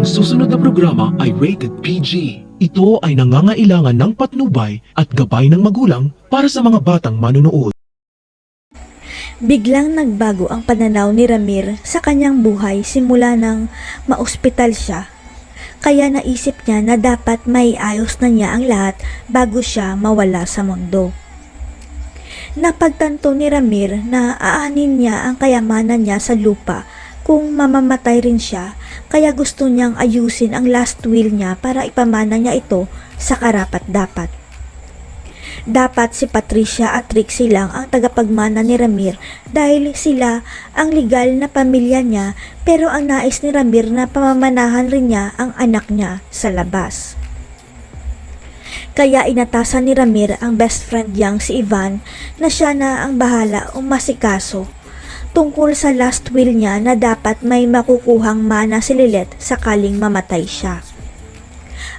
Ang susunod na programa ay rated PG. Ito ay nangangailangan ng patnubay at gabay ng magulang para sa mga batang manunood. Biglang nagbago ang pananaw ni Ramir sa kanyang buhay simula nang maospital siya. Kaya naisip niya na dapat may ayos na niya ang lahat bago siya mawala sa mundo. Napagtanto ni Ramir na aanin niya ang kayamanan niya sa lupa kung mamamatay rin siya kaya gusto niyang ayusin ang last will niya para ipamana niya ito sa karapat dapat. Dapat si Patricia at Trixie lang ang tagapagmana ni Ramir dahil sila ang legal na pamilya niya pero ang nais ni Ramir na pamamanahan rin niya ang anak niya sa labas. Kaya inatasan ni Ramir ang best friend niyang si Ivan na siya na ang bahala o masikaso tungkol sa last will niya na dapat may makukuhang mana si Lilet sakaling mamatay siya.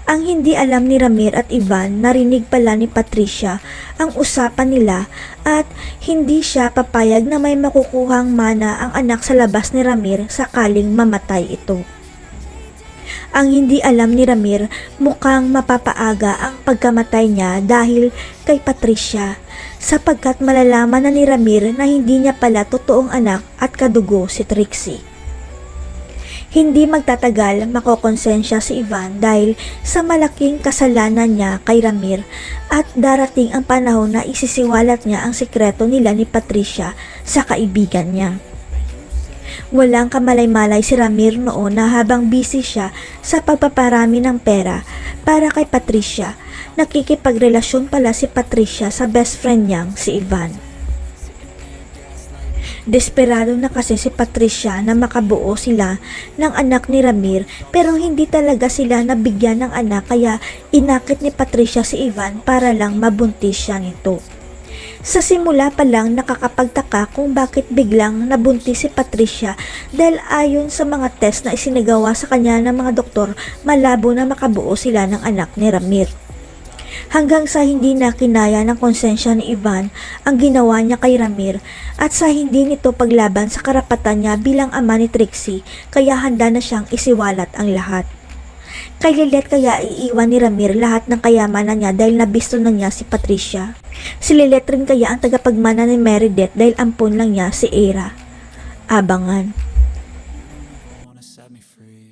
Ang hindi alam ni Ramir at Ivan, narinig pala ni Patricia ang usapan nila at hindi siya papayag na may makukuhang mana ang anak sa labas ni Ramir sakaling mamatay ito. Ang hindi alam ni Ramir mukhang mapapaaga ang pagkamatay niya dahil kay Patricia sapagkat malalaman na ni Ramir na hindi niya pala totoong anak at kadugo si Trixie. Hindi magtatagal makokonsensya si Ivan dahil sa malaking kasalanan niya kay Ramir at darating ang panahon na isisiwalat niya ang sikreto nila ni Patricia sa kaibigan niya. Walang kamalay-malay si Ramir noon na habang busy siya sa pagpaparami ng pera para kay Patricia, nakikipagrelasyon pala si Patricia sa best friend niyang si Ivan. Desperado na kasi si Patricia na makabuo sila ng anak ni Ramir pero hindi talaga sila nabigyan ng anak kaya inakit ni Patricia si Ivan para lang mabuntis siya nito. Sa simula pa lang nakakapagtaka kung bakit biglang nabuntis si Patricia dahil ayon sa mga test na isinagawa sa kanya ng mga doktor, malabo na makabuo sila ng anak ni Ramir. Hanggang sa hindi na kinaya ng konsensya ni Ivan ang ginawa niya kay Ramir at sa hindi nito paglaban sa karapatan niya bilang ama ni Trixie kaya handa na siyang isiwalat ang lahat. Kay Lilet kaya iiwan ni Ramir lahat ng kayamanan niya dahil nabisto na niya si Patricia. Si Lilet rin kaya ang tagapagmana ni Meredith dahil ampon lang niya si Era. Abangan. wanna set me free.